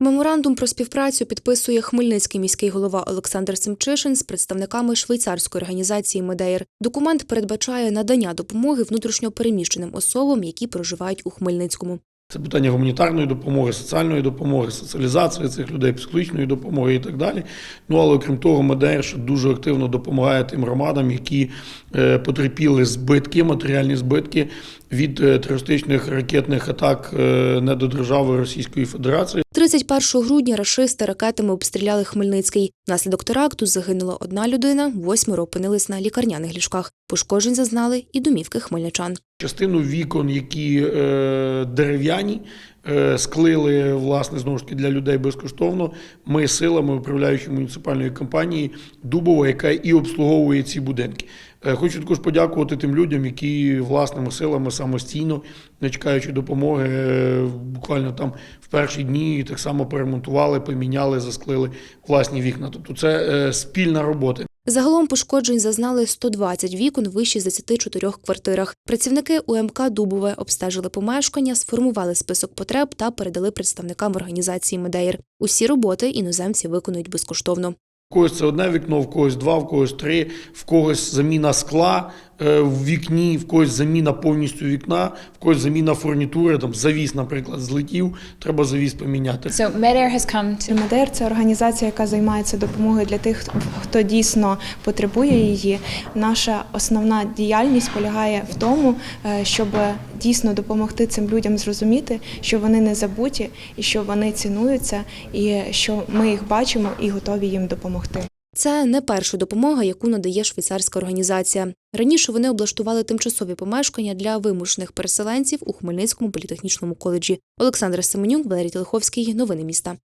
Меморандум про співпрацю підписує Хмельницький міський голова Олександр Семчишин з представниками швейцарської організації Медеєр. Документ передбачає надання допомоги внутрішньопереміщеним особам, які проживають у Хмельницькому. Це питання гуманітарної допомоги, соціальної допомоги, соціалізації цих людей, психологічної допомоги і так далі. Ну але окрім того, МДР ще дуже активно допомагає тим громадам, які е, потерпіли збитки, матеріальні збитки від е, терористичних ракетних атак е, не до держави Російської Федерації. 31 грудня рашисти ракетами обстріляли Хмельницький. Внаслідок теракту загинула одна людина, восьмеро опинились на лікарняних ліжках. Пошкоджень зазнали і домівки хмельничан. Частину вікон, які е, дерев'яні, е, склили власне знову ж таки для людей безкоштовно. Ми силами управляючої муніципальної компанії Дубова, яка і обслуговує ці будинки. Е, Хочу також подякувати тим людям, які власними силами самостійно, не чекаючи допомоги, е, буквально там в перші дні так само перемонтували, поміняли, засклили власні вікна. Тобто це спільна робота. Загалом пошкоджень зазнали 120 вікон в вищі з 24 квартирах. Працівники УМК Дубове обстежили помешкання, сформували список потреб та передали представникам організації Медеєр. Усі роботи іноземці виконують безкоштовно. В когось це одне вікно, в когось два, в когось три, в когось заміна скла в вікні, в когось заміна повністю вікна, в когось заміна фурнітури, там завіс, наприклад, злетів, треба завіс поміняти. So Medair has come to МДР це організація, яка займається допомогою для тих, хто дійсно потребує її. Наша основна діяльність полягає в тому, е, щоб дійсно допомогти цим людям зрозуміти, що вони не забуті і що вони цінуються, і що ми їх бачимо і готові їм допомогти. Це не перша допомога, яку надає швейцарська організація. Раніше вони облаштували тимчасові помешкання для вимушених переселенців у Хмельницькому політехнічному коледжі. Олександр Семенюк, Валерій Телеховський. Новини міста.